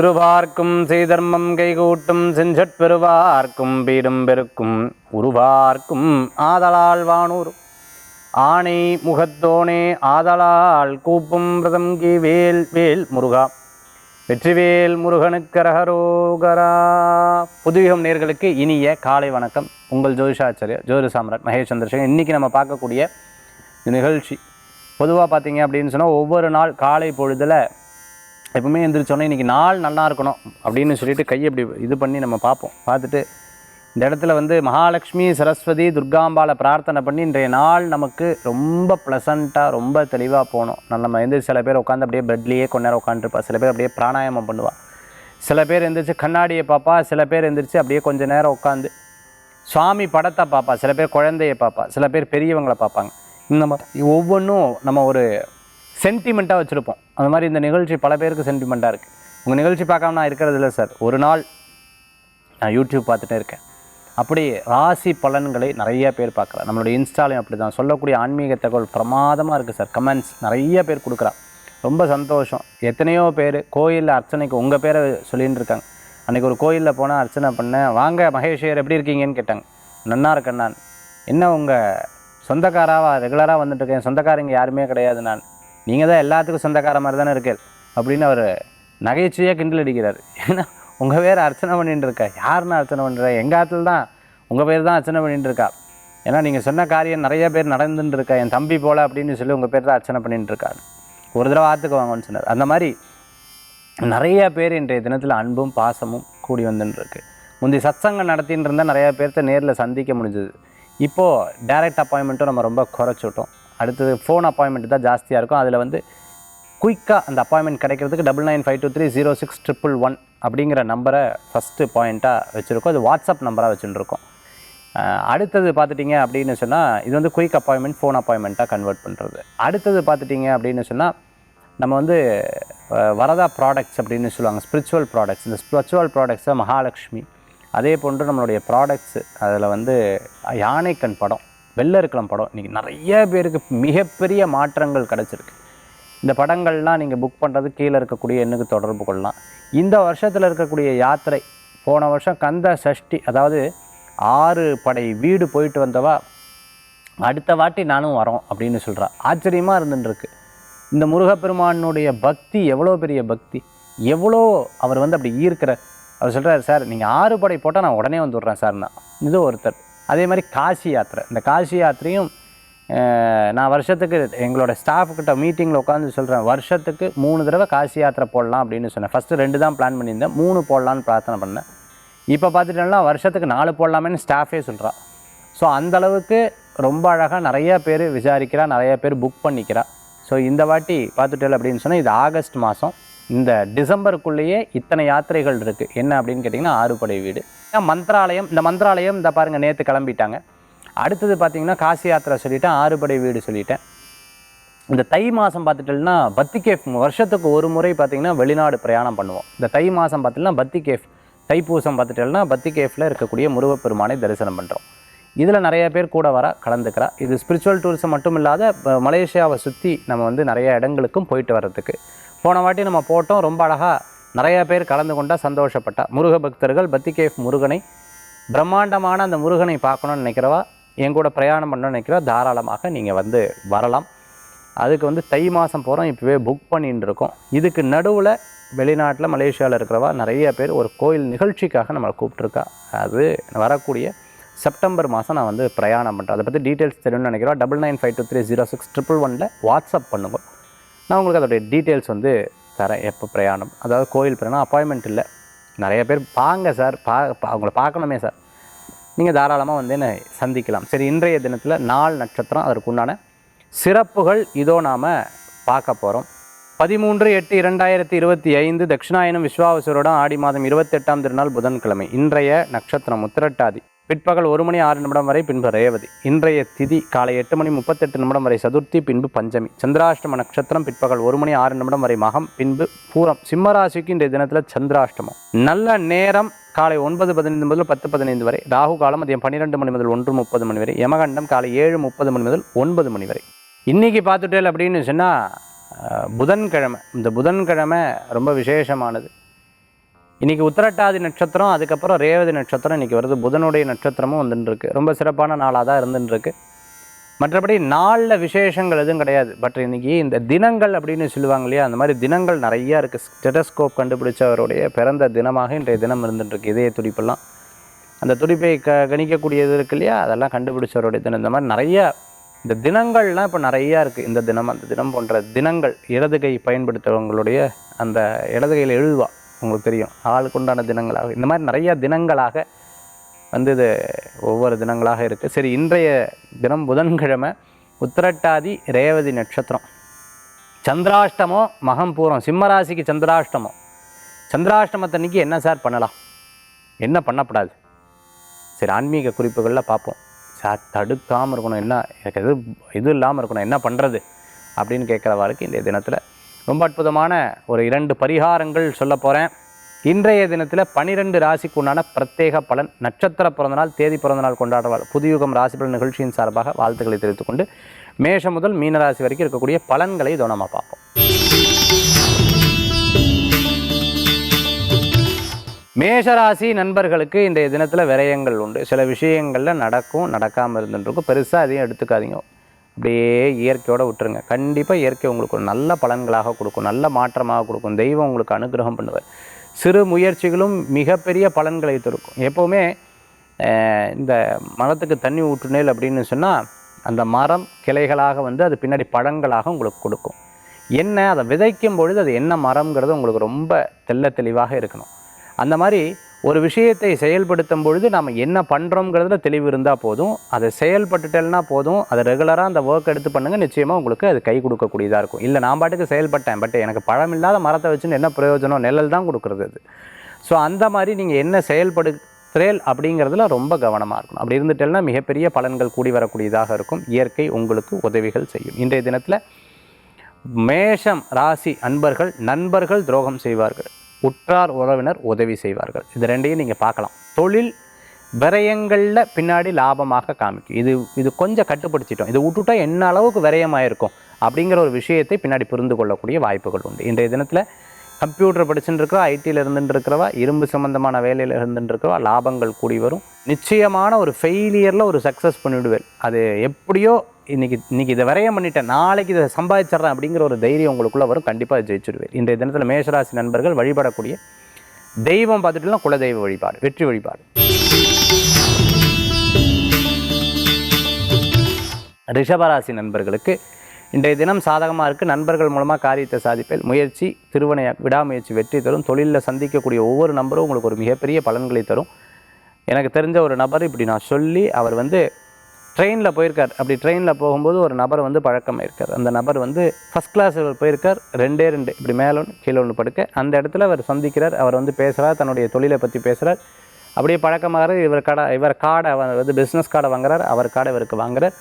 திருவார்க்கும் செய்தர்மம் கைகூட்டும் செஞ்சட்பெருவார்க்கும் பீடும் பெருக்கும் உருவார்க்கும் ஆதலால் வானூர். ஆணை முகத்தோனே ஆதலால் கூப்பும் பிரதங்கி வேல் வேல் முருகா. வெற்றிவேல் முருகனுக்கரகரோகரா புதுவிகம் நேர்களுக்கு இனிய காலை வணக்கம். உங்கள் ஜோதிஷாச்சாரியர் ஜோதி சாம்ராட் மகேஷ் சந்திரசேகர். இன்றைக்கி நம்ம பார்க்கக்கூடிய நிகழ்ச்சி. பொதுவாக பார்த்தீங்க அப்படின்னு சொன்னால் ஒவ்வொரு நாள் காலை பொழுதில் எப்பவுமே எந்திரிச்சோன்னே இன்றைக்கி நாள் நல்லா இருக்கணும் அப்படின்னு சொல்லிட்டு கையை இப்படி இது பண்ணி நம்ம பார்ப்போம். பார்த்துட்டு இந்த இடத்துல வந்து மகாலட்சுமி சரஸ்வதி துர்காம்பாலை பிரார்த்தனை பண்ணி இன்றைய நாள் நமக்கு ரொம்ப ப்ளசண்ட்டாக ரொம்ப தெளிவாக போகணும். நம்ம எந்திரிச்சு சில பேர் உட்காந்து அப்படியே பெட்லேயே கொஞ்ச நேரம் உட்காந்துருப்பா சில பேர் அப்படியே பிராணாயாமம் பண்ணுவா. சில பேர் எந்திரிச்சு கண்ணாடியை பார்ப்பா. சில பேர் எந்திரிச்சு அப்படியே கொஞ்ச நேரம் உட்காந்து சுவாமி படத்தை பார்ப்பா. சில பேர் குழந்தைய பார்ப்பா. சில பேர் பெரியவங்களை பார்ப்பாங்க. இந்த மாதிரி ஒவ்வொன்றும் நம்ம ஒரு சென்டிமெண்ட்டாக வச்சுருப்போம். அந்த மாதிரி இந்த நிகழ்ச்சி பல பேருக்கு சென்டிமெண்ட்டாக இருக்குது உங்கள் நிகழ்ச்சி பார்க்காம நான் இருக்கிறது இல்லை சார் ஒரு நாள் நான் யூடியூப் பார்த்துட்டே இருக்கேன். அப்படி ராசி பலன்களை நிறைய பேர் பார்க்குறேன் நம்மளுடைய இன்ஸ்டாலையும் அப்படி தான் சொல்லக்கூடிய ஆன்மீக தகவல் பிரமாதமாக இருக்குது சார் கமெண்ட்ஸ் நிறைய பேர் கொடுக்குறா ரொம்ப சந்தோஷம். எத்தனையோ பேர் கோயிலில் அர்ச்சனைக்கு உங்கள் பேரை சொல்லின்னு இருக்காங்க. அன்றைக்கி ஒரு கோயிலில் போனால் அர்ச்சனை பண்ணேன். வாங்க மகேஷ்வர் எப்படி இருக்கீங்கன்னு கேட்டாங்க. நன்னா இருக்கேன் நான் என்ன உங்கள் சொந்தக்காராவா ரெகுலராக வந்துட்டுருக்கேன் சொந்தக்காரங்க யாருமே கிடையாது நான். நீங்கள் தான் எல்லாத்துக்கும் சொந்தக்கார மாதிரி தானே இருக்கேன் அப்படின்னு அவர் நகைச்சுவையாக கிண்டல் அடிக்கிறார். ஏன்னா உங்கள் பேர் அர்ச்சனை பண்ணிட்டு இருக்கா? யாருன்னு அர்ச்சனை பண்ணுறா எங்கள் ஆற்றுல தான் உங்கள் பேர் தான் அர்ச்சனை பண்ணிட்டு இருக்கா? ஏன்னா நீங்கள் சொன்ன காரியம் நிறைய பேர் நடந்துட்டு இருக்கா? என் தம்பி போல அப்படின்னு சொல்லி உங்கள் பேர் தான் அர்ச்சனை பண்ணிட்டு இருக்காரு ஒரு தடவை ஆற்றுக்கு வாங்கன்னு சொன்னார். அந்த மாதிரி நிறைய பேர் இன்றைய தினத்தில் அன்பும் பாசமும் கூடி வந்துட்டுருக்கு முந்தி சத்சங்கம் நடத்தின்னு இருந்தால் நிறைய பேர்த்த நேரில் சந்திக்க முடிஞ்சது. இப்போது டைரக்ட் அப்பாயின்மெண்ட்டும் நம்ம ரொம்ப குறைச்சிட்டோம் அடுத்தது ஃபோன் அப்பாயின்மெண்ட் தான் ஜாஸ்தியாக இருக்கும். அதில் வந்து குயிக்காக அந்த அப்பாயின்மெண்ட் கிடைக்கிறதுக்கு double nine five two three zero six triple one அப்படிங்கிற நம்பரை ஃபஸ்ட்டு பாயிண்ட்டாக வச்சுருக்கோம். அது வாட்ஸ்அப் நம்பராக வச்சுருக்கோம் அடுத்தது பார்த்துட்டிங்க அப்படின்னு சொன்னால் இது வந்து குயிக் அப்பாயின்மெண்ட் ஃபோன் அப்பாயின்மெண்ட்டாக கன்வெர்ட் பண்ணுறது அடுத்தது பார்த்துட்டிங்க அப்படின்னு சொன்னால் நம்ம வந்து வரதா ப்ராடக்ட்ஸ் அப்படின்னு சொல்லுவாங்க. ஸ்பிரிச்சுவல் ப்ராடக்ட்ஸ் இந்த ஸ்பிரிச்சுவல் ப்ராடக்ட்ஸை மகாலட்சுமி. அதே போன்று நம்மளுடைய ப்ராடக்ட்ஸு அதில் வந்து யானைக்கண் படம். வெள்ளருக்கலம் படம். இன்றைக்கி நிறைய பேருக்கு மிகப்பெரிய மாற்றங்கள் கிடச்சிருக்கு. இந்த படங்கள்லாம் நீங்கள் புக் பண்ணுறது கீழே இருக்கக்கூடிய எண்ணுக்கு தொடர்பு கொள்ளலாம். இந்த வருஷத்தில் இருக்கக்கூடிய யாத்திரை போன வருஷம் கந்த சஷ்டி அதாவது ஆறு படை வீடு போயிட்டு வந்தவா அடுத்த வாட்டி நானும் வரோம் அப்படின்னு சொல்கிறா ஆச்சரியமாக இருந்துட்டுருக்கு. இந்த முருகப்பெருமானுடைய பக்தி எவ்வளோ பெரிய பக்தி. எவ்வளோ அவர் வந்து அப்படி ஈர்க்கிற அவர் சொல்கிறார் சார் நீங்கள் ஆறு படை போட்டால் நான் உடனே வந்துடுறேன் நான் இது ஒருத்தர். அதே மாதிரி காசி யாத்திரை. இந்த காசி யாத்திரையும் நான் வருஷத்துக்கு எங்களோட ஸ்டாஃப்கிட்ட மீட்டிங்கில் உட்காந்து சொல்கிறேன் வருஷத்துக்கு மூணு தடவை காசி யாத்திரை போடலாம் அப்படின்னு சொன்னேன். ஃபஸ்ட்டு ரெண்டு தான் பிளான் பண்ணியிருந்தேன். மூணு போடலான்னு பிரார்த்தனை பண்ணேன். இப்போ பார்த்துட்டோம்னா வருஷத்துக்கு நாலு போடலாமேன்னு ஸ்டாஃபே சொல்கிறா ஸோ அந்தளவுக்கு ரொம்ப அழகாக நிறையா பேர் விசாரிக்கிறா நிறையா பேர் புக் பண்ணிக்கிறா. ஸோ இந்த வாட்டி பார்த்துட்டேன் அப்படின்னு சொன்னால் இது ஆகஸ்ட் மாதம் இந்த டிசம்பருக்குள்ளேயே இத்தனை யாத்திரைகள் இருக்குது என்ன அப்படின்னு கேட்டிங்கன்னா ஆறுபடை வீடு. மந்திராலயம் இந்த மந்திராலயம் இந்த பாருங்கள் நேற்று கிளம்பிட்டாங்க. அடுத்தது பார்த்திங்கன்னா காசி யாத்திரை சொல்லிட்டேன் ஆறுபடை வீடு சொல்லிட்டேன். இந்த தை மாதம் பார்த்துட்டோம்னா பத்தி கேஃப் வருஷத்துக்கு ஒரு முறை பார்த்திங்கன்னா வெளிநாடு பிரயாணம் பண்ணுவோம். இந்த தை மாதம் பார்த்தீங்கன்னா பத்தி கேஃப் தைப்பூசம் பார்த்துட்டோம்னா பத்தி கேஃபில் இருக்கக்கூடிய முருகப்பெருமானை தரிசனம் பண்ணுறோம் இதில் நிறைய பேர் கூட வர கலந்துக்கிறா. இது ஸ்பிரிச்சுவல் டூரிசம் மட்டும் இல்லாத மலேசியாவை சுற்றி நம்ம வந்து நிறைய இடங்களுக்கும் போயிட்டு வர்றதுக்கு. போன வாட்டி நம்ம போட்டோம். ரொம்ப அழகாக நிறையா பேர் கலந்து கொண்டா சந்தோஷப்பட்டா. முருக பக்தர்கள் பத்தி கேஃப் முருகனை பிரம்மாண்டமான அந்த முருகனை பார்க்கணும்னு நினைக்கிறவா என் கூட பிரயாணம் பண்ணணும்னு நினைக்கிறவா தாராளமாக நீங்கள் வந்து வரலாம். அதுக்கு வந்து தை மாதம் போகிறோம் இப்போவே புக் பண்ணிட்டு இருக்கோம். இதுக்கு நடுவில் வெளிநாட்டில் மலேசியாவில் இருக்கிறவா நிறைய பேர் ஒரு கோயில் நிகழ்ச்சிக்காக நம்மளை கூப்பிட்ருக்கா அது வரக்கூடிய செப்டம்பர் மாதம் நான் வந்து பிரயாணம் பண்ணுறேன் அதை பற்றி டீட்டெயில்ஸ் தெரியும்னு நினைக்கிறோம் double nine five two three zero six triple ஒனில் வாட்ஸ்அப் பண்ணுங்கள் நான் உங்களுக்கு அதோடைய டீட்டெயில்ஸ் வந்து தரேன் எப்போ பிரயாணம். அதாவது கோயில் பிரயாணம் அப்பாயின்மெண்ட் இல்லை. நிறைய பேர் பாங்க சார் பா பா- அவங்கள பார்க்கணுமே சார். நீங்கள் தாராளமாக வந்து என்னை சந்திக்கலாம். சரி இன்றைய தினத்தில் நாள் நட்சத்திரம் அதற்கு உண்டான சிறப்புகள் இதோ நாம் பார்க்க போகிறோம் பதிமூன்று எட்டு இரண்டாயிரத்தி இருபத்தி ஐந்து தட்சிணாயனம் விஸ்வாவசரோடம் ஆடி மாதம் இருபத்தெட்டாம் திருநாள் புதன்கிழமை இன்றைய நட்சத்திரம் உத்திரட்டாதி பிற்பகல் ஒரு மணி ஆறு நிமிடம் வரை பின்பு ரேவதி. இன்றைய திதி காலை எட்டு மணி முப்பத்தெட்டு நிமிடம் வரை சதுர்த்தி பின்பு பஞ்சமி. சந்திராஷ்டம நட்சத்திரம் பிற்பகல் ஒரு மணி ஆறு நிமிடம் வரை மகம் பின்பு பூரம். சிம்மராசிக்கு இன்றைய தினத்தில் சந்திராஷ்டமம். நல்ல நேரம் காலை ஒன்பது பதினைந்து முதல் பத்து பதினைந்து வரை. ராகு காலம் மதியம் பன்னிரெண்டு மணி முதல் ஒன்று முப்பது மணி வரை. யமகண்டம் காலை ஏழு முப்பது மணி முதல் ஒன்பது மணி வரை. இன்றைக்கி பார்த்துட்டேல் அப்படின்னு சொன்னால் புதன்கிழமை. இந்த புதன்கிழமை ரொம்ப விசேஷமானது. இன்றைக்கி உத்திரட்டாதி நட்சத்திரம் அதுக்கப்புறம் ரேவதி நட்சத்திரம் இன்றைக்கி வருது. புதனுடைய நட்சத்திரமும் வந்துட்டுருக்கு ரொம்ப சிறப்பான நாளாக தான் இருந்துட்டுருக்கு மற்றபடி நாளில் விசேஷங்கள் எதுவும் கிடையாது. பட் இன்றைக்கி இந்த தினங்கள் அப்படின்னு சொல்லுவாங்க இல்லையா அந்த மாதிரி தினங்கள் நிறையா இருக்குது ஸ்டெட்டஸ்கோப் கண்டுபிடிச்சவருடைய பிறந்த தினமாக இன்றைய தினம் இருந்துட்டுருக்கு இதய துடிப்பெல்லாம். அந்த துடிப்பை க கணிக்கக்கூடியது இருக்கு இல்லையா அதெல்லாம் கண்டுபிடிச்சவருடைய தினம். இந்த மாதிரி நிறைய இந்த தினங்கள்லாம் இப்போ நிறையா இருக்குது இந்த தினம் அந்த தினம் போன்ற தினங்கள் இடது கை பயன்படுத்துகிறவங்களுடைய அந்த இடது கையில் எழுதுவா. உங்களுக்கு தெரியும். ஆளுக்கு உண்டான தினங்களாக இந்த மாதிரி நிறைய தினங்களாக வந்து இது ஒவ்வொரு தினங்களாக இருக்குது சரி இன்றைய தினம் புதன்கிழமை உத்திரட்டாதி ரேவதி நட்சத்திரம். சந்திராஷ்டமோ மகம்பூரம் சிம்மராசிக்கு சந்திராஷ்டமம். சந்திராஷ்டமத்தன்னைக்கு என்ன சார் பண்ணலாம்? என்ன பண்ணக்கூடாது சரி ஆன்மீக குறிப்புகளில் பார்ப்போம். சார் தடுக்காமல் இருக்கணும். என்ன எனக்கு எது இது இல்லாமல் இருக்கணும். என்ன பண்ணுறது அப்படின்னு கேட்குற வாழ்க்கை இந்த தினத்தில் ரொம்ப அற்புதமான ஒரு இரண்டு பரிகாரங்கள் சொல்ல போகிறேன் இன்றைய தினத்தில் பனிரெண்டு ராசிக்கு உண்டான பிரத்யேக பலன் நட்சத்திர பிறந்தநாள் தேதி பிறந்தநாள் கொண்டாடுவார். புதுயுகம் ராசி பலன் நிகழ்ச்சியின் சார்பாக வாழ்த்துக்களை தெரிவித்துக் கொண்டு மேஷம் முதல் மீனராசி வரைக்கும் இருக்கக்கூடிய பலன்களை கவனமாக பார்ப்போம். மேஷராசி நண்பர்களுக்கு இன்றைய தினத்தில் விரயங்கள் உண்டு. சில விஷயங்களில் நடக்கும் நடக்காமல் இருந்துருக்கும் பெருசாக அதையும் எடுத்துக்காதீங்க. அப்படியே இயற்கையோடு விட்டுருங்க. கண்டிப்பாக இயற்கை உங்களுக்கு ஒரு நல்ல பலன்களாக கொடுக்கும். நல்ல மாற்றமாக கொடுக்கும். தெய்வம் உங்களுக்கு அனுகிரகம் பண்ணுவார். சிறு முயற்சிகளும் மிகப்பெரிய பலன்களை தொடுக்கும் எப்போவுமே இந்த மரத்துக்கு தண்ணி ஊற்றுனேல் அப்படின்னு சொன்னால் அந்த மரம் கிளைகளாக வந்து அது பின்னாடி பழங்களாக உங்களுக்கு கொடுக்கும். என்ன அதை விதைக்கும் பொழுது அது என்ன மரம்ங்கிறது உங்களுக்கு ரொம்ப தெள்ள தெளிவாக இருக்கணும். அந்த மாதிரி ஒரு விஷயத்தை செயல்படுத்தும் பொழுது நாம் என்ன பண்ணுறோங்கிறதுல தெளிவு இருந்தால் போதும். அதை செயல்பட்டுட்டேன்னா போதும். அதை ரெகுலராக அந்த ஒர்க் எடுத்து பண்ணுங்கள் நிச்சயமாக உங்களுக்கு அது கை கொடுக்கக்கூடியதாக இருக்கும். இல்லை நான் பாட்டுக்கு செயல்பட்டேன். பட் எனக்கு பழம் இல்லாத மரத்தை வச்சுன்னு என்ன பிரயோஜனம்? நிழல் தான் கொடுக்குறது அது. ஸோ அந்த மாதிரி நீங்கள் என்ன செயல்படுத்துறேல் அப்படிங்கிறதுல ரொம்ப கவனமாக இருக்கணும். அப்படி இருந்துட்டேன்னா மிகப்பெரிய பலன்கள் கூடி வரக்கூடியதாக இருக்கும். இயற்கை உங்களுக்கு உதவிகள் செய்யும். இன்றைய தினத்தில் மேஷம் ராசி அன்பர்கள் நண்பர்கள் துரோகம் செய்வார்கள். உற்றார் உறவினர் உதவி செய்வார்கள். இது ரெண்டையும் நீங்கள் பார்க்கலாம். தொழில் விரயங்களில் பின்னாடி லாபமாக காமிக்கும். இது இது கொஞ்சம் கட்டுப்படுத்திட்டோம். இது விட்டுட்டா என்ன அளவுக்கு விரயமாயிருக்கும் அப்படிங்கிற ஒரு விஷயத்தை பின்னாடி புரிந்து கொள்ளக்கூடிய வாய்ப்புகள் உண்டு. இன்றைய தினத்தில் கம்ப்யூட்டர் படிச்சுட்டு இருக்கிறவா ஐடியில் இருந்துட்டு இருக்கிறவா இரும்பு சம்மந்தமான வேலையில் இருந்துட்டு இருக்கிறவா லாபங்கள் கூடி வரும். நிச்சயமான ஒரு ஃபெயிலியரில் ஒரு சக்ஸஸ் பண்ணிவிடுவேன் அது எப்படியோ இன்றைக்கி இன்றைக்கி இதை விரயம் பண்ணிட்டேன். நாளைக்கு இதை சம்பாதிச்சிட்றேன் அப்படிங்கிற ஒரு தைரியம் உங்களுக்குள்ளே வரும். கண்டிப்பாக ஜெயிச்சிடுவேன் இன்றைய தினத்தில் மேஷராசி நண்பர்கள் வழிபடக்கூடிய தெய்வம் பார்த்துட்டுலாம் குலதெய்வ வழிபாடு வெற்றி வழிபாடு. ரிஷபராசி நண்பர்களுக்கு இன்றைய தினம் சாதகமாக இருக்குது நண்பர்கள் மூலமாக காரியத்தை சாதிப்பேன் முயற்சி திருவனைய விடாமுயற்சி வெற்றி தரும். தொழிலில் சந்திக்கக்கூடிய ஒவ்வொரு நம்பரும் உங்களுக்கு ஒரு மிகப்பெரிய பலன்களை தரும். எனக்கு தெரிஞ்ச ஒரு நபர் இப்படி நான் சொல்லி அவர் வந்து ட்ரெயினில் போயிருக்கார். அப்படி ட்ரெயினில் போகும்போது ஒரு நபர் வந்து பழக்கமாக இருக்கார் அந்த நபர் வந்து ஃபஸ்ட் கிளாஸ் போயிருக்கார். ரெண்டே ரெண்டு. இப்படி மேலே ஒன்று கீழே ஒன்று படுக்க. அந்த இடத்துல அவர் சந்திக்கிறார். அவர் வந்து பேசுகிறார் தன்னுடைய தொழிலை பற்றி பேசுகிறார் அப்படியே பழக்கமாக இவர் கடை இவர் கார்டை அவர் வந்து பிஸ்னஸ் கார்டை வாங்குறார். அவர் கார்டை இவருக்கு வாங்குறார்.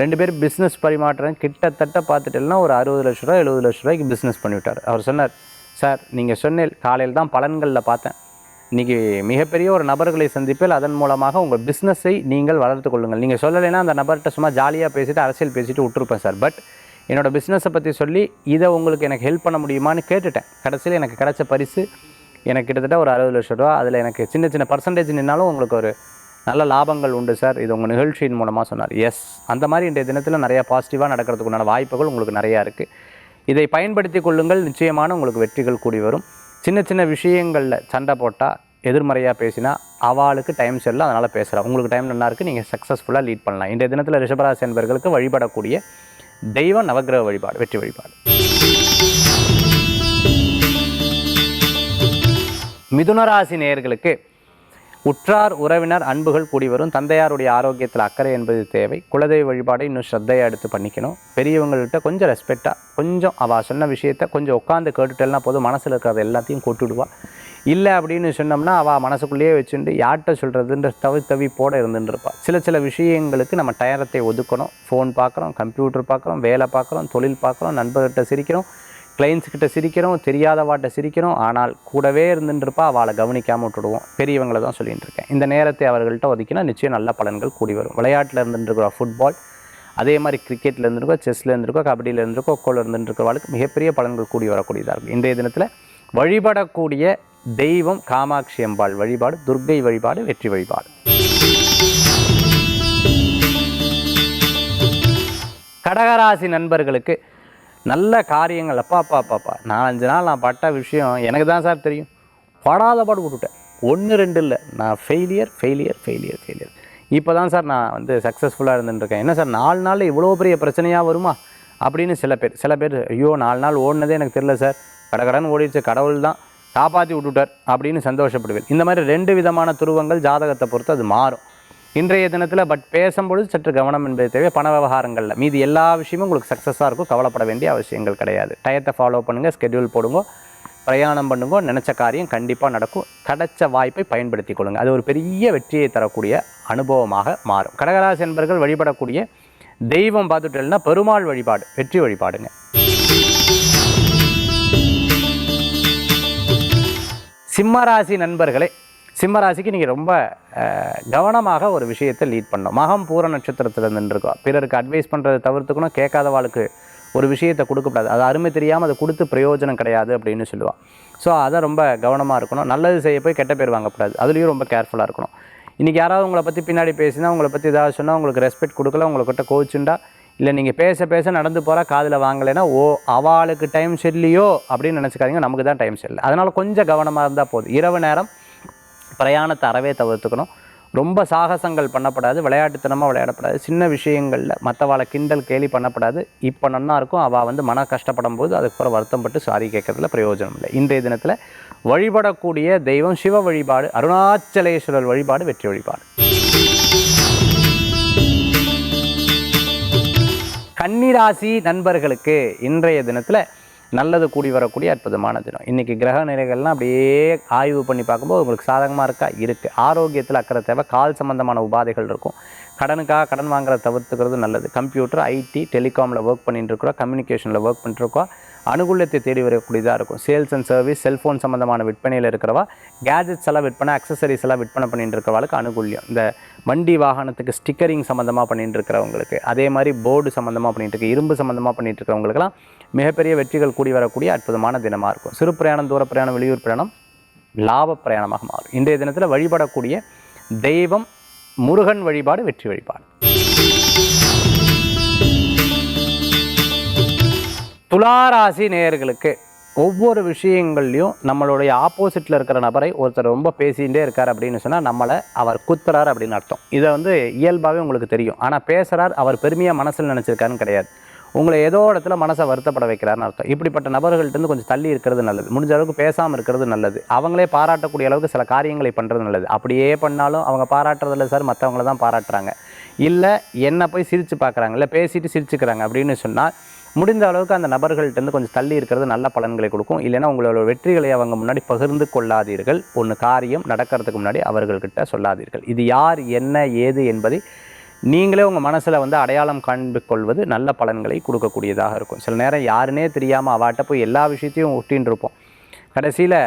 ரெண்டு பேரும் பிஸ்னஸ் பரிமாற்றம் கிட்டத்தட்ட பார்த்துட்டேன்னா ஒரு அறுபது லட்ச ரூபா எழுபது லட்ச ரூபாய்க்கு பிஸ்னஸ் பண்ணிவிட்டார். அவர் சொன்னார் சார் நீங்கள் சொன்னேன் காலையில் தான் பலன்களில் பார்த்தேன். இன்றைக்கி மிகப்பெரிய ஒரு நபர்களை சந்திப்பில் அதன் மூலமாக உங்கள் பிஸ்னஸை நீங்கள் வளர்த்து கொள்ளுங்கள். நீங்கள் சொல்லலைன்னா அந்த நபர்கிட்ட சும்மா ஜாலியாக பேசிவிட்டு அரசியல் பேசிட்டு விட்டுருப்பேன் சார். பட் என்னோடய பிஸ்னஸை பற்றி சொல்லி இதை உங்களுக்கு எனக்கு ஹெல்ப் பண்ண முடியுமான்னு கேட்டுட்டேன். கடைசியில் எனக்கு கிடைச்ச பரிசு எனக்கு கிட்டத்தட்ட ஒரு அறுபது லட்ச ரூபா. அதில் எனக்கு சின்ன சின்ன பர்சன்டேஜ் நின்னாலும் உங்களுக்கு ஒரு நல்ல லாபங்கள் உண்டு சார். இது உங்கள் நிகழ்ச்சியின் மூலமாக சொன்னார். எஸ் அந்த மாதிரி இன்றைய தினத்தில் நிறையா பாசிட்டிவாக நடக்கிறதுக்குண்டான வாய்ப்புகள் உங்களுக்கு நிறையா இருக்குது இதை பயன்படுத்தி கொள்ளுங்கள். நிச்சயமான உங்களுக்கு வெற்றிகள் கூடி வரும். சின்ன சின்ன விஷயங்களில் சண்டை போட்டால் எதிர்மறையாக பேசினா அவளுக்கு டைம் செல்லும் அதனால் பேசுகிறா உங்களுக்கு டைம் நல்லா இருக்குது நீங்கள் சக்ஸஸ்ஃபுல்லாக லீட் பண்ணலாம். இன்றைய தினத்தில் ரிஷபராசி என்பர்களுக்கு வழிபடக்கூடிய தெய்வ நவக்கிரக வழிபாடு வெற்றி வழிபாடு. மிதுனராசி நேயர்களுக்கு உற்றார் உறவினர் அன்புகள் கூடி வரும். தந்தையாருடைய ஆரோக்கியத்தில் அக்கறை என்பது தேவை. குலதெய்வ வழிபாடை இன்னும் ஸ்ரத்தையாக எடுத்து பண்ணிக்கணும். பெரியவங்கள்ட்ட கொஞ்சம் ரெஸ்பெக்டாக கொஞ்சம் அவள் சொன்ன விஷயத்த கொஞ்சம் உட்காந்து கேட்டுட்டேன்னா போதும். மனசில் இருக்கிறது எல்லாத்தையும் கொட்டுடுவா இல்லை அப்படின்னு சொன்னோம்னா அவள் மனசுக்குள்ளேயே வச்சுட்டு யார்கிட்ட சொல்கிறதுன்ற தவி தவிப்போட இருந்துட்டு இருப்பாள் சில சில விஷயங்களுக்கு நம்ம டயரத்தை ஒதுக்கணும். ஃபோன் பார்க்குறோம் கம்ப்யூட்டர் பார்க்குறோம் வேலை பார்க்குறோம் தொழில் பார்க்குறோம் நண்பர்கிட்ட சிரிக்கிறோம். கிளைண்ட்ஸ் கிட்ட சிரிக்கிறோம் தெரியாதவாட்ட சிரிக்கிறோம் ஆனால் கூடவே இருந்துருப்பா அவளை கவனிக்காமல் விட்டுடுவோம். பெரியவங்களை தான் சொல்லிகிட்டு இருக்கேன். இந்த நேரத்தை அவர்கள்ட்ட ஒதுக்கினா நிச்சயம் நல்ல பலன்கள் கூடி வரும். விளையாட்டில் இருந்துருக்கிற ஃபுட்பால் அதே மாதிரி கிரிக்கெட்டில் இருந்துருக்கோ செஸ்ஸில் இருந்துருக்கோ கபடியில் இருந்திருக்கோ கோல இருந்துருக்கிறவளுக்கு மிகப்பெரிய பலன்கள் கூடி வரக்கூடியதாக இருக்கும். இன்றைய தினத்தில் வழிபடக்கூடிய தெய்வம் காமாட்சி அம்பாள் வழிபாடு துர்க்கை வழிபாடு வெற்றி வழிபாடு. கடகராசி நண்பர்களுக்கு நல்ல காரியங்கள் அப்பா அப்பா அப்பாப்பா நாலஞ்சு நாள் நான் பட்ட விஷயம் எனக்கு தான் சார் தெரியும். படாத பாடு விட்டுட்டேன் ஒன்று ரெண்டு இல்லை. நான் ஃபெயிலியர் ஃபெயிலியர் ஃபெயிலியர் ஃபெயிலியர் இப்போ தான் சார் நான் வந்து சக்ஸஸ்ஃபுல்லாக இருந்துட்டுருக்கேன். என்ன சார் நாலு நாள் இவ்வளோ பெரிய பிரச்சனையாக வருமா? அப்படின்னு சில பேர் சில பேர் ஐயோ நாலு நாள் ஓடினதே எனக்கு தெரில சார். கடகடன்னு ஓடிடுச்சு. கடவுள் தான். காப்பாற்றி விட்டுட்டார். அப்படின்னு சந்தோஷப்படுவேன். இந்த மாதிரி ரெண்டு விதமான துருவங்கள் ஜாதகத்தை பொறுத்து அது மாறும். இன்றைய தினத்தில் பட் பேசும்பொழுது சற்று கவனம் என்பது தேவை. பண விவகாரங்களில். மீதி எல்லா விஷயமும் உங்களுக்கு சக்ஸஸாக இருக்கும். கவலைப்பட வேண்டிய அவசியங்கள் கிடையாது. டயத்தை ஃபாலோ பண்ணுங்கள் ஸ்கெடியூல் போடுங்க பிரயாணம் பண்ணுங்க நினச்ச காரியம் கண்டிப்பாக நடக்கும். கிடைச்ச வாய்ப்பை பயன்படுத்தி கொள்ளுங்கள் அது ஒரு பெரிய வெற்றியை தரக்கூடிய அனுபவமாக மாறும். கடகராசி என்பர்கள் வழிபடக்கூடிய தெய்வம் பார்த்துட்டேன்னா பெருமாள் வழிபாடு வெற்றி வழிபாடுங்க. சிம்மராசி நண்பர்களை சிம்மராசிக்கு நீங்கள் ரொம்ப கவனமாக ஒரு விஷயத்தை லீட் பண்ணணும். மகம் பூர நட்சத்திரத்தில் நின்றுருக்கோம் பிறருக்கு அட்வைஸ் பண்ணுறதை தவிர்த்துக்கணும். கேட்காதவாளுக்கு ஒரு விஷயத்தை கொடுக்கக்கூடாது அது அருமை தெரியாமல் அதை கொடுத்து பிரயோஜனம் கிடையாது அப்படின்னு சொல்லுவாள் ஸோ அதை ரொம்ப கவனமாக இருக்கணும். நல்லது செய்ய போய் கெட்ட பேர் வாங்கக்கூடாது. அதுலேயும் ரொம்ப கேர்ஃபுல்லாக இருக்கணும். இன்றைக்கி யாராவது உங்களை பற்றி பின்னாடி பேசினா உங்களை பற்றி ஏதாவது சொன்னால் உங்களுக்கு ரெஸ்பெக்ட் கொடுக்கல உங்கள்கிட்ட கோச்சுண்டா இல்லை நீங்கள் பேச பேச நடந்து போகிறா காதில் வாங்கலைன்னா ஓ அவளுக்கு டைம் செல்லியோ அப்படின்னு நினச்சிக்காதீங்க. நமக்கு தான் டைம் சரியில்லை அதனால் கொஞ்சம் கவனமாக இருந்தால் போதும். இரவு நேரம் பிரயாணத்தை அறவே தவிர்த்துக்கணும். ரொம்ப சாகசங்கள் பண்ணப்படாது விளையாட்டுத்தனமாக விளையாடப்படாது. சின்ன விஷயங்களில் மற்றவாளை கிண்டல் கேலி பண்ணப்படாது. இப்போ நன்னா இருக்கும் அவள் வந்து மன கஷ்டப்படும் போது அதுக்கப்புறம் வருத்தம் பட்டு சாரி கேட்கறதுல பிரயோஜனம் இல்லை. இன்றைய தினத்தில் வழிபடக்கூடிய தெய்வம் சிவ வழிபாடு அருணாச்சலேஸ்வரர் வழிபாடு வெற்றி வழிபாடு. கன்னிராசி நண்பர்களுக்கு இன்றைய தினத்தில் நல்லது கூடி வரக்கூடிய அற்புதமான தினம். இன்றைக்கி கிரக நிலைகள்லாம் அப்படியே ஆய்வு பண்ணி பார்க்கும்போது உங்களுக்கு சாதகமாக இருக்கா? இருக்குது ஆரோக்கியத்தில் அக்கறை தேவை. கால் சம்பந்தமான உபாதைகள் இருக்கும். கடனுக்காக கடன் வாங்குறத தவிர்த்துக்கிறது நல்லது. கம்ப்யூட்டர் ஐடி டெலிகாமில் ஒர்க் பண்ணிட்டு இருக்கிறோம். கம்யூனிகேஷனில் ஒர்க் பண்ணிட்டுருக்கோம் அனுகூலத்தை தேடி வரக்கூடியதாக இருக்கும். சேல்ஸ் அண்ட் சர்வீஸ் செல்ஃபோன் சம்மந்தமான விற்பனையில் இருக்கிறவா கேஜெட்ஸ் எல்லாம் விற்பனை அக்சசரிஸ் எல்லாம் விற்பனை பண்ணிட்டு இருக்கிறவளுக்கு அனுகூல்யம். இந்த வண்டி வாகனத்துக்கு ஸ்டிக்கரிங் சம்மந்தமாக பண்ணிகிட்டு இருக்கிறவங்களுக்கு அதே மாதிரி போர்டு சம்மந்தமாக பண்ணிகிட்டு இருக்க இரும்பு சம்மந்தமாக பண்ணிகிட்டு இருக்கிறவங்களுக்கெல்லாம் மிகப்பெரிய வெற்றிகள் கூடி வரக்கூடிய அற்புதமான தினமாக இருக்கும். சிறு பிரயாணம் தூர பிரயாணம் வெளியூர் பிரயாணம் லாப பிரயாணமாக மாறும். இன்றைய தினத்தில் வழிபடக்கூடிய தெய்வம் முருகன் வழிபாடு வெற்றி வழிபாடு. துளாராசி நேயர்களுக்கு ஒவ்வொரு விஷயங்கள்லையும் நம்மளுடைய ஆப்போசிட்டில் இருக்கிற நபரை ஒருத்தர் ரொம்ப பேசிகிட்டே இருக்கார் அப்படின்னு சொன்னால் நம்மளை அவர் குத்துறார் அப்படின்னு அர்த்தம். இதை வந்து இயல்பாகவே உங்களுக்கு தெரியும். ஆனால் பேசுகிறார் அவர் பெருமையாக மனசில் நினச்சிருக்காருன்னு கிடையாது. உங்களை ஏதோ இடத்துல மனசை வருத்தப்பட வைக்கிறாருன்னு அர்த்தம். இப்படிப்பட்ட நபர்கள்ட்டேருந்து கொஞ்சம் தள்ளி இருக்கிறது நல்லது. முடிஞ்ச அளவுக்கு பேசாமல் இருக்கிறது நல்லது. அவங்களே பாராட்டக்கூடிய அளவுக்கு சில காரியங்களை பண்ணுறது நல்லது. அப்படியே பண்ணாலும் அவங்க பாராட்டுறதில்ல சார் மற்றவங்கள தான் பாராட்டுறாங்க. இல்லை என்ன போய் சிரித்து பார்க்குறாங்க இல்லை பேசிட்டு சிரிச்சுக்கிறாங்க அப்படின்னு சொன்னால் முடிந்த அளவுக்கு அந்த நபர்கள்ட்டேருந்து கொஞ்சம் தள்ளி இருக்கிறது நல்ல பலன்களை கொடுக்கும். இல்லைன்னா உங்களோட வெற்றிகளை அவங்க முன்னாடி பகிர்ந்து கொள்ளாதீர்கள். ஒன்று காரியம் நடக்கிறதுக்கு முன்னாடி அவர்கள்கிட்ட சொல்லாதீர்கள். இது யார் என்ன ஏது என்பதை நீங்களே உங்கள் மனசில் வந்து அடையாளம் காண்பிக்கொள்வது நல்ல பலன்களை கொடுக்கக்கூடியதாக இருக்கும். சில நேரம் யாருன்னே தெரியாமல் அவாட்ட போய் எல்லா விஷயத்தையும் ஒட்டின்னு இருப்போம் கடைசியில்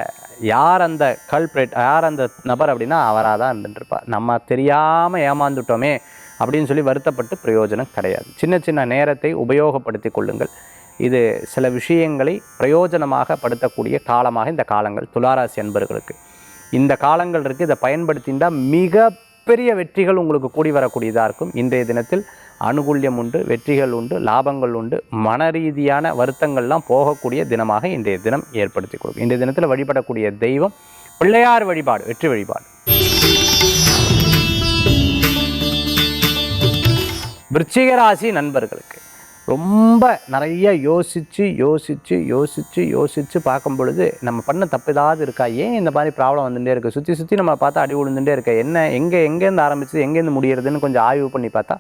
யார் அந்த கல்பிரேட் யார் அந்த நபர் அப்படின்னா அவராக தான் இருந்துட்டுருப்பார். நம்ம தெரியாமல் ஏமாந்துட்டோமே அப்படின்னு சொல்லி வருத்தப்பட்டு பிரயோஜனம் கிடையாது. சின்ன சின்ன நேரத்தை உபயோகப்படுத்தி கொள்ளுங்கள். இது சில விஷயங்களை பிரயோஜனமாக படுத்தக்கூடிய காலமாக இந்த காலங்கள் துளாராசி அன்பர்களுக்கு. இந்த காலங்கள் இருக்குது இதை பயன்படுத்தினா மிக பெரிய வெற்றிகள் உங்களுக்கு கூடி வரக்கூடியதாக இருக்கும். இன்றைய தினத்தில் அனுகூல்யம் உண்டு வெற்றிகள் உண்டு லாபங்கள் உண்டு. மன ரீதியான வருத்தங்கள்லாம் போகக்கூடிய தினமாக இன்றைய தினம் ஏற்படுத்தி கொடுக்கும் இன்றைய தினத்தில் வழிபடக்கூடிய தெய்வம் பிள்ளையார் வழிபாடு வெற்றி வழிபாடு. விருச்சிக ராசி நண்பர்களுக்கு. ரொம்ப நிறைய யோசித்து யோசித்து யோசித்து யோசித்து பார்க்கும் பொழுது நம்ம பண்ண தப்பு ஏதாவது இருக்கா? ஏன் இந்த மாதிரி ப்ராப்ளம் வந்துட்டே இருக்குது சுற்றி சுற்றி நம்ம பார்த்தா அடி விழுந்துட்டே இருக்கா. என்ன எங்கே எங்கேருந்து ஆரம்பிச்சு எங்கேருந்து முடியறதுன்னு கொஞ்சம் ஆய்வு பண்ணி பார்த்தா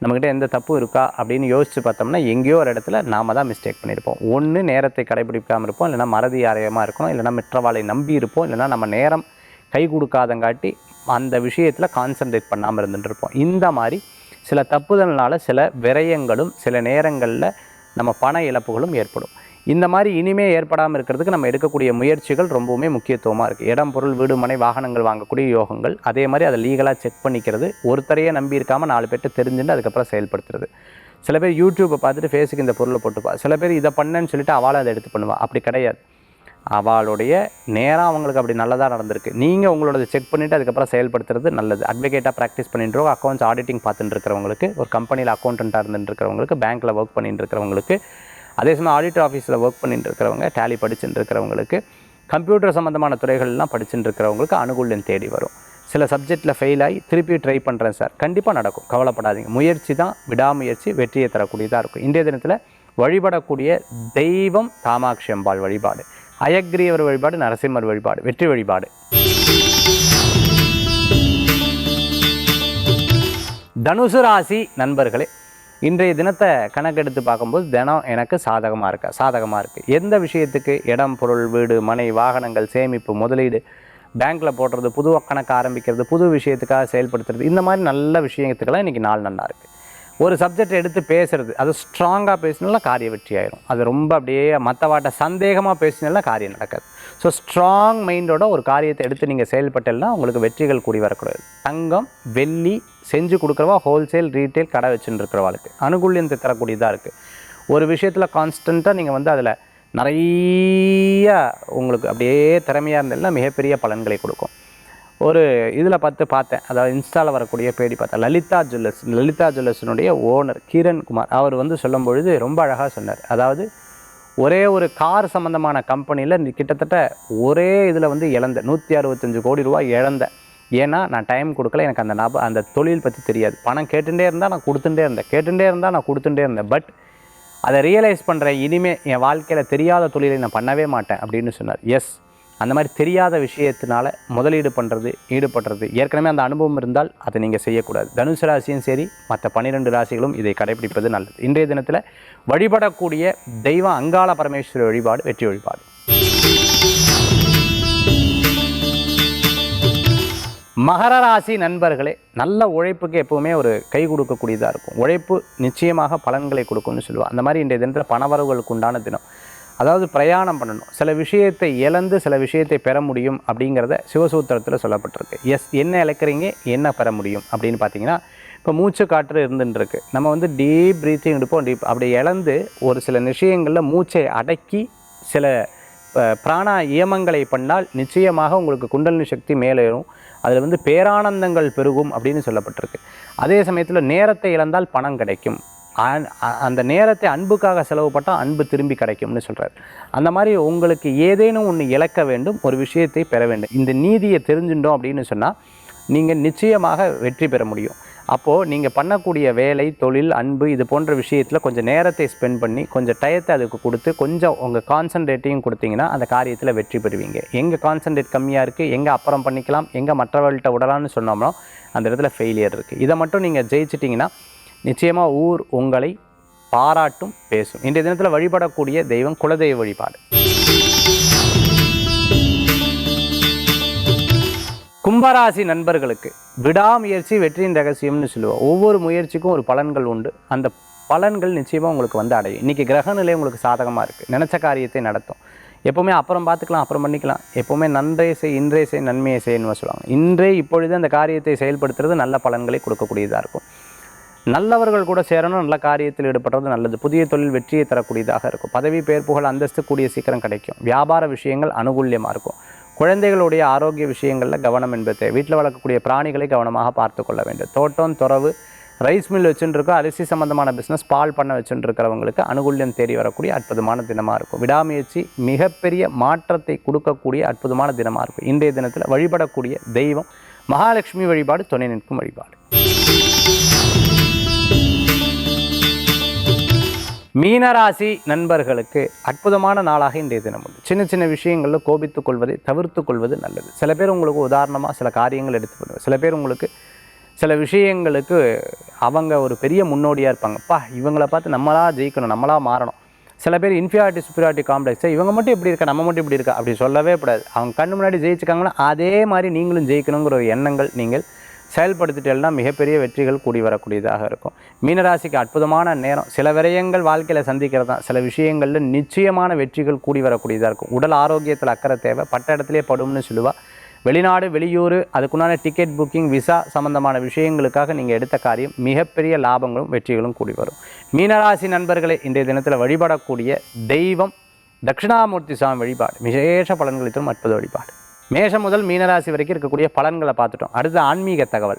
நம்மக்கிட்ட எந்த தப்பும் இருக்கா? அப்படின்னு யோசித்து பார்த்தோம்னா எங்கேயோ ஒரு இடத்துல நாம தான் மிஸ்டேக் பண்ணியிருப்போம். ஒன்று நேரத்தை கடைபிடிக்காமல் இருப்போம். இல்லைனா மறதி ஆரியமாக இருக்கணும். இல்லைன்னா மற்றவாளை நம்பி இருப்போம். இல்லைன்னா நம்ம நேரம் கை கொடுக்காதங்காட்டி அந்த விஷயத்தில் கான்சென்ட்ரேட் பண்ணாமல் இருந்துட்டு இருப்போம். இந்த மாதிரி சில தப்புதல்னால் சில விரயங்களும் சில நேரங்களில் நம்ம பண இழப்புகளும் ஏற்படும். இந்த மாதிரி இனிமே ஏற்படாமல் இருக்கிறதுக்கு நம்ம எடுக்கக்கூடிய முயற்சிகள் ரொம்பவுமே முக்கியத்துவமாக இருக்குது இடம் பொருள் வீடு மனை வாகனங்கள் வாங்கக்கூடிய யோகங்கள் அதே மாதிரி அதை லீகலாக செக் பண்ணிக்கிறது ஒருத்தரையே நம்பி இருக்காமல் நாலு பேர்ட்ட தெரிஞ்சுட்டு அதுக்கப்புறம் செயல்படுத்துறது. சில பேர் யூடியூப்பை பார்த்துட்டு ஃபேஸுக்கு இந்த பொருளை போட்டுப்பா. சில பேர் இதை பண்ணேன்னு சொல்லிட்டு அவளை அதை எடுத்து பண்ணுவாள் அப்படி கிடையாது. அவளுடைய நேரம் அவங்களுக்கு அப்படி நல்லதாக நடந்திருக்கு. நீங்கள் உங்களோட செக் பண்ணிவிட்டு அதுக்கப்புறம் செயல்படுத்துறது நல்லது. அட்வொகேட்டாக ப்ராக்டிஸ் பண்ணிட்டு அக்கௌண்ட்ஸ் ஆடிட்டிங் பார்த்துட்டு இருக்கிறவங்களுக்கு ஒரு கம்பெனியில் அக்கௌண்ட்டாக இருந்துட்டு இருக்கிறவங்களுக்கு பேங்க்கில் ஒர்க் பண்ணிட்டு இருக்கிறவங்களுக்கு அதே சமயம் ஆடிட்டர் ஆஃபீஸில் ஒர்க் பண்ணிட்டு இருக்கிறவங்க டேலி படிச்சுட்டு இருக்கிறவங்களுக்கு கம்ப்யூட்டர் சம்மந்தமான துறைகள்லாம் படிச்சுட்டு இருக்கிறவங்களுக்கு அனுகூல்யம் தேடி வரும். சில சப்ஜெக்டில் ஃபெயில் ஆகி திருப்பி ட்ரை பண்ணுறேன் சார் கண்டிப்பாக நடக்கும். கவலைப்படாதீங்க. முயற்சி தான் விடாமுயற்சி வெற்றியை தரக்கூடியதாக இருக்கும். இன்றைய தினத்தில் வழிபடக்கூடிய தெய்வம் காமாட்சி அம்பாள் வழிபாடு. அயக்ரீவர் வழிபாடு நரசிம்மர் வழிபாடு வெற்றி வழிபாடு. தனுசு ராசி நண்பர்களே இன்றைய தினத்தை கணக்கெடுத்து பார்க்கும்போது தினம் எனக்கு சாதகமாக இருக்கா? சாதகமாக இருக்குது எந்த விஷயத்துக்கு இடம் பொருள் வீடு மனை வாகனங்கள் சேமிப்பு முதலீடு பேங்க்கில் போடுறது புது கணக்கு ஆரம்பிக்கிறது புது விஷயத்துக்காக செயல்படுத்துறது இந்த மாதிரி நல்ல விஷயத்துக்கெல்லாம் இன்றைக்கி நாள் நல்லா இருக்குது ஒரு சப்ஜெக்ட் எடுத்து பேசுறது. அது ஸ்ட்ராங்காக பேசினாலும் காரிய வெற்றி ஆயிரும். அது ரொம்ப அப்படியே மற்றவாட்ட சந்தேகமாக பேசினாலும் காரியம் நடக்காது. ஸோ ஸ்ட்ராங் மைண்டோட ஒரு காரியத்தை எடுத்து நீங்கள் செயல்பட்டலாம் உங்களுக்கு வெற்றிகள் கூடி வரக்கூடாது. தங்கம் வெள்ளி செஞ்சு கொடுக்குறவா ஹோல்சேல் ரீட்டைல் கடை வச்சுட்டு இருக்கிறவாளுக்கு அனுகூல்யத்தை தரக்கூடியதாக இருக்குது ஒரு விஷயத்தில் கான்ஸ்டண்ட்டாக நீங்கள் வந்து அதில் நிறைய உங்களுக்கு அப்படியே திறமையாக இருந்ததுன்னா மிகப்பெரிய பலன்களை கொடுக்கும். ஒரு இதில் பார்த்து பார்த்தேன். அதாவது இன்ஸ்டாவில் வரக்கூடிய பேடி பார்த்தேன். லலிதா ஜுவல்லர்ஸ் லலிதா ஜுவல்லர்ஸினுடைய ஓனர் கிரண் குமார். அவர் வந்து சொல்லும் பொழுது ரொம்ப அழகாக சொன்னார். அதாவது ஒரே ஒரு கார் சம்மந்தமான கம்பெனியில் கிட்டத்தட்ட ஒரே இதில் வந்து இழந்த நூற்றி அறுபத்தஞ்சு கோடி ரூபாய் இழந்த. ஏன்னா நான் டைம் கொடுக்கல. எனக்கு அந்த நப அந்த தொழில் பற்றி தெரியாது. பணம் கேட்டுகிட்டே இருந்தால் நான் கொடுத்துட்டே இருந்தேன். கேட்டுகிட்டே இருந்தால் நான் கொடுத்துட்டே இருந்தேன். பட் அதை ரியலைஸ் பண்ணுறேன் இனிமேல் என் வாழ்க்கையில் தெரியாத தொழிலை நான் பண்ணவே மாட்டேன் அப்படின்னு சொன்னார். எஸ் அந்த மாதிரி தெரியாத விஷயத்தினால முதலீடு பண்ணுறது ஈடுபடுறது ஏற்கனவே அந்த அனுபவம் இருந்தால் அதை நீங்கள் செய்யக்கூடாது. தனுசு ராசியும் சரி மற்ற பன்னிரெண்டு ராசிகளும் இதை கடைபிடிப்பது நல்லது. இன்றைய தினத்தில் வழிபடக்கூடிய தெய்வம் அங்காள பரமேஸ்வரி வழிபாடு வெற்றி வழிபாடு. மகர ராசி நண்பர்களே நல்ல உழைப்புக்கு எப்பவுமே ஒரு கை கொடுக்கக்கூடியதாக இருக்கும். உழைப்பு நிச்சயமாக பலன்களை கொடுக்கும்னு சொல்லுவாள் அந்த மாதிரி இன்றைய தினத்தில் பணவரவுகளுக்கு உண்டான தினம். அதாவது பிரயாணம் பண்ணணும். சில விஷயத்தை இழந்து சில விஷயத்தை பெற முடியும் அப்படிங்கிறத சிவசூத்திரத்தில் சொல்லப்பட்டிருக்கு. எஸ் என்ன இழக்கிறீங்க? என்ன பெற முடியும்? அப்படின்னு பார்த்தீங்கன்னா இப்போ மூச்சு காற்று இருந்துட்டுருக்கு நம்ம வந்து டீப் ப்ரீத்திங் எடுப்போம் டீப் அப்படி இழந்து ஒரு சில விஷயங்களில் மூச்சை அடக்கி சில பிராணா இயமங்களை பண்ணால் நிச்சயமாக உங்களுக்கு குண்டலினி சக்தி மேலேறும். அதில் வந்து பேரானந்தங்கள் பெருகும் அப்படின்னு சொல்லப்பட்டிருக்கு. அதே சமயத்தில் நேரத்தை இழந்தால் பணம் கிடைக்கும். அந்த நேரத்தை அன்புக்காக செலவுப்பட்டால் அன்பு திரும்பி கிடைக்கும்னு சொல்கிறார் அந்த மாதிரி உங்களுக்கு ஏதேனும் ஒன்று இழக்க வேண்டும் ஒரு விஷயத்தை பெற வேண்டும். இந்த நீதியை தெரிஞ்சுட்டோம் அப்படின்னு சொன்னால் நீங்கள் நிச்சயமாக வெற்றி பெற முடியும். அப்போது நீங்கள் பண்ணக்கூடிய வேலை தொழில் அன்பு இது போன்ற விஷயத்தில் கொஞ்சம் நேரத்தை ஸ்பெண்ட் பண்ணி கொஞ்சம் டயத்தை அதுக்கு கொடுத்து கொஞ்சம் உங்கள் கான்சன்ட்ரேட்டையும் கொடுத்தீங்கன்னா அந்த காரியத்தில் வெற்றி பெறுவீங்க. எங்கே கான்சன்ட்ரேட் கம்மியாக இருக்குது எங்கே அப்புறம் பண்ணிக்கலாம் எங்கே மற்றவர்கள்ட்ட விடலாம்னு சொன்னோம்னா அந்த இடத்துல ஃபெயிலியர் இருக்குது இதை மட்டும் நீங்கள் ஜெயிச்சிட்டிங்கன்னா நிச்சயமாக ஊர் உங்களை பாராட்டும் பேசும். இன்றைய தினத்தில் வழிபடக்கூடிய தெய்வம் குலதெய்வ வழிபாடு. கும்பராசி நண்பர்களுக்கு விடாமுயற்சி வெற்றியின் ரகசியம்னு சொல்லுவோம். ஒவ்வொரு முயற்சிக்கும் ஒரு பலன்கள் உண்டு. அந்த பலன்கள் நிச்சயமாக உங்களுக்கு வந்து அடையும். இன்றைக்கி கிரக நிலை உங்களுக்கு சாதகமாக இருக்குது நினச்ச காரியத்தை நடத்தும். எப்போவுமே அப்புறம் பார்த்துக்கலாம் அப்புறம் பண்ணிக்கலாம். எப்போவுமே நன்றே செய் இன்றே செய் நன்மையை செய்யணும்னு சொல்லுவாங்க. இன்றே இப்பொழுது அந்த காரியத்தை செயல்படுத்துறது நல்ல பலன்களை கொடுக்கக்கூடியதாக இருக்கும். நல்லவர்கள் கூட சேரணும் நல்ல காரியத்தில் ஈடுபடுறது நல்லது. புதிய தொழில் வெற்றியை தரக்கூடியதாக இருக்கும். பதவி பேர் புகழ் அந்தஸ்து கூடிய சீக்கிரம் கிடைக்கும். வியாபார விஷயங்கள் அனுகூல்யமாக இருக்கும். குழந்தைகளுடைய ஆரோக்கிய விஷயங்களில் கவனம் என்பது வீட்டில் வளர்க்கக்கூடிய பிராணிகளை கவனமாக பார்த்து கொள்ள வேண்டும். தோட்டம் துறவு ரைஸ் மில் வச்சுட்டு அரிசி சம்பந்தமான பிஸ்னஸ் பால் பண்ண வச்சுருக்கிறவங்களுக்கு அனுகூல்யம் தேடி வரக்கூடிய அற்புதமான தினமாக இருக்கும். விடாமுயற்சி மிகப்பெரிய மாற்றத்தை கொடுக்கக்கூடிய அற்புதமான தினமாக இருக்கும். இன்றைய தினத்தில் வழிபடக்கூடிய தெய்வம் மகாலட்சுமி வழிபாடு துணை நிற்கும் வழிபாடு. மீனராசி நண்பர்களுக்கு அற்புதமான நாளாக இன்றைய தினம் உண்டு. சின்ன சின்ன விஷயங்களில் கோபித்துக் கொள்வதை தவிர்த்து கொள்வது நல்லது. சில பேர் உங்களுக்கு உதாரணமாக சில காரியங்கள் எடுத்து பண்ணுவாங்க. சில பேர் உங்களுக்கு சில விஷயங்களுக்கு அவங்க ஒரு பெரிய முன்னோடியாக இருப்பாங்கப்பா இவங்கள பார்த்து நம்மளா ஜெயிக்கணும் நம்மளா மாறணும். சில பேர் இன்ஃபியாரிட்டி சுப்பீரியாரிட்டி காம்ப்ளெக்ஸை இவங்க மட்டும் இப்படி இருக்கா? நம்ம மட்டும் இப்படி இருக்கா? அப்படி சொல்லவே கூடாது. அவங்க கண்ணு முன்னாடி ஜெயிச்சுக்காங்கன்னா அதே மாதிரி நீங்களும் ஜெயிக்கணுங்கிற ஒரு எண்ணங்கள் நீங்கள் செயல்படுத்திட்டேன்னா மிகப்பெரிய வெற்றிகள் கூடி வரக்கூடியதாக இருக்கும். மீனராசிக்கு அற்புதமான நேரம். சில விரயங்கள் வாழ்க்கையில் சந்திக்கிறது தான் சில விஷயங்களில் நிச்சயமான வெற்றிகள் கூடி வரக்கூடியதாக இருக்கும். உடல் ஆரோக்கியத்தில் அக்கறை தேவை. பட்ட இடத்துலேயே படும்னு சொல்லுவா. வெளிநாடு வெளியூர் அதுக்குண்டான டிக்கெட் புக்கிங் விசா சம்பந்தமான விஷயங்களுக்காக நீங்கள் எடுத்த காரியம் மிகப்பெரிய லாபங்களும் வெற்றிகளும் கூடி வரும். மீனராசி நண்பர்களை இன்றைய தினத்தில் வழிபடக்கூடிய தெய்வம் தட்சிணாமூர்த்தி சுவாமி வழிபாடு. விசேஷ பலன்களை தரும் அற்புத வழிபாடு. மேஷம் முதல் மீனராசி வரைக்கும் இருக்கக்கூடிய பலன்களை பார்த்துட்டோம். அடுத்து ஆன்மீக தகவல்.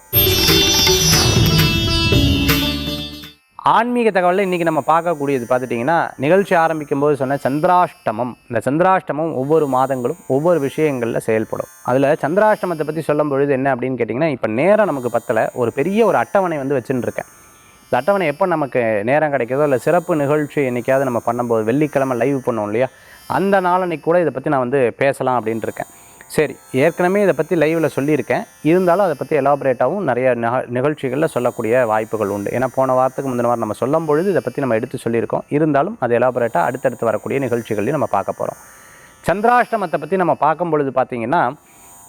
ஆன்மீக தகவலில் இன்றைக்கி நம்ம பார்க்கக்கூடியது பார்த்துட்டிங்கன்னா நிகழ்ச்சி ஆரம்பிக்கும் போது சொன்ன சந்திராஷ்டமம். இந்த சந்திராஷ்டமம் ஒவ்வொரு மாதங்களும் ஒவ்வொரு விஷயங்களில் செயல்படும். அதில் சந்திராஷ்டமத்தை பற்றி சொல்லும் பொழுது என்ன அப்படின்னு கேட்டிங்கன்னா இப்போ நேரம் நமக்கு பத்தல. ஒரு பெரிய ஒரு அட்டவணை வந்து வச்சுன்னு இந்த அட்டவணை எப்போ நமக்கு நேரம் கிடைக்கிதோ இல்லை சிறப்பு நிகழ்ச்சி என்றைக்காவது நம்ம பண்ணும்போது வெள்ளிக்கிழமை லைவ் பண்ணோம் இல்லையா? அந்த நாளன்னைக்கு கூட இதை பற்றி நான் வந்து பேசலாம் அப்படின்ட்டு இருக்கேன். சரி ஏற்கனவே இதை பற்றி லைவில் சொல்லியிருக்கேன். இருந்தாலும் அதை பற்றி எலாபரேட்டாகவும் நிறைய நிக- நிகழ்ச்சிகளில் சொல்லக்கூடிய வாய்ப்புகள் உண்டு. ஏன்னா போன வாரத்துக்கு முந்தின வாரம் நம்ம சொல்லும் பொழுது இதை பற்றி நம்ம எடுத்து சொல்லியிருக்கோம். இருந்தாலும் அது எலாபரேட்டாக அடுத்தடுத்து வரக்கூடிய நிகழ்ச்சிகளையும் நம்ம பார்க்க போகிறோம் சந்திராஷ்டமத்தை பற்றி நம்ம பார்க்கும் பொழுது பார்த்திங்கன்னா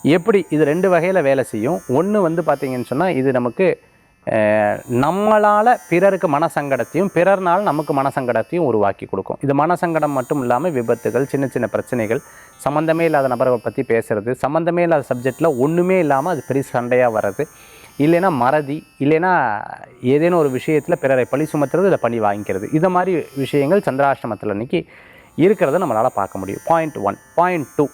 எப்படி இது ரெண்டு வகையில் வேலை செய்யும்? ஒன்று வந்து பார்த்திங்கன்னு சொன்னால் இது நமக்கு நம்மளால் பிறருக்கு மனசங்கடத்தையும் பிறர்னால் நமக்கு மனசங்கடத்தையும் உருவாக்கி கொடுக்கும். இது மனசங்கடம் மட்டும் இல்லாமல் விபத்துகள் சின்ன சின்ன பிரச்சனைகள் சம்மந்தமே இல்லாத நபரை பற்றி பேசுறது சம்மந்தமே இல்லாத சப்ஜெக்டில் ஒன்றுமே இல்லாமல் அது பெரிய சண்டையாக வர்றது. இல்லைன்னா மறதி இல்லைன்னா ஏதேனும் ஒரு விஷயத்தில் பிறரை பழி சுமத்துறது இதை பணி வாங்கிக்கிறது. இது மாதிரி விஷயங்கள் சந்திராஷ்டமத்தில் அன்னைக்கு இருக்கிறத நம்மளால் பார்க்க முடியும். பாயிண்ட் ஒன் பாயிண்ட் டூ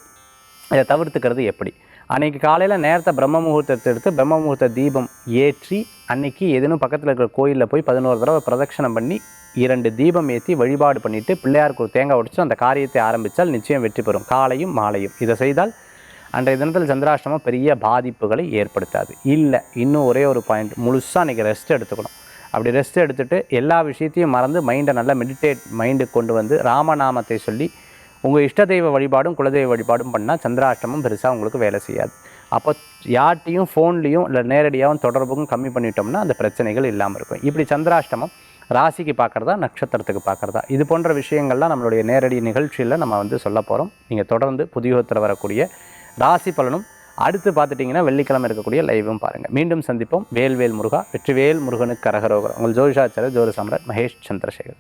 இதை தவிர்த்துக்கிறது எப்படி? அன்றைக்கி காலையில் நேரத்தை பிரம்ம முகூர்த்தத்தை எடுத்து பிரம்ம முகூர்த்த தீபம் ஏற்றி அன்னைக்கு எதுனும் பக்கத்தில் இருக்கிற கோயிலில் போய் பதினோரு தடவை பிரதட்சணம் பண்ணி இரண்டு தீபம் ஏற்றி வழிபாடு பண்ணிவிட்டு பிள்ளையாருக்கு ஒரு தேங்காய் உடைச்சு அந்த காரியத்தை ஆரம்பித்தால் நிச்சயம் வெற்றி பெறும். காலையும் மாலையும். இதை செய்தால் அன்றைய தினத்தில் சந்திராஷ்டமம் பெரிய பாதிப்புகளை ஏற்படுத்தாது. இல்லை இன்னும் ஒரே ஒரு பாயிண்ட் முழுசாக அன்றைக்கி ரெஸ்ட் எடுத்துக்கணும். அப்படி ரெஸ்ட் எடுத்துகிட்டு எல்லா விஷயத்தையும் மறந்து மைண்டை நல்லா மெடிடேட் மைண்டுக்கு கொண்டு வந்து ராமநாமத்தை சொல்லி உங்கள் இஷ்ட தெய்வ வழிபாடும் குலதெய்வ வழிபாடும் பண்ணால் சந்திராஷ்டமம் பெருசாக உங்களுக்கு வேலை செய்யாது. அப்போ யார்ட்டையும் ஃபோன்லேயும் இல்லை நேரடியாகவும் தொடர்புக்கும் கம்மி பண்ணிட்டோம்னா அந்த பிரச்சனைகள் இல்லாமல் இருக்கும். இப்படி சந்திராஷ்டமம் ராசிக்கு பார்க்குறதா நட்சத்திரத்துக்கு பார்க்குறதா இது போன்ற விஷயங்கள்லாம் நம்மளுடைய நேரடி நிகழ்ச்சியில் நம்ம வந்து சொல்ல போகிறோம் நீங்கள் தொடர்ந்து புதியோகத்தில் வரக்கூடிய ராசி பலனும் அடுத்து பார்த்துட்டிங்கன்னா வெள்ளிக்கிழமை இருக்கக்கூடிய லைவும் பாருங்கள் மீண்டும் சந்திப்போம். வேல்வேல் முருகா வெற்றிவேல் முருகனுக்கு கரகரோகரம். உங்கள் ஜோதிஷாச்சார ஜோதி சம்ராட் மகேஷ் சந்திரசேகர்.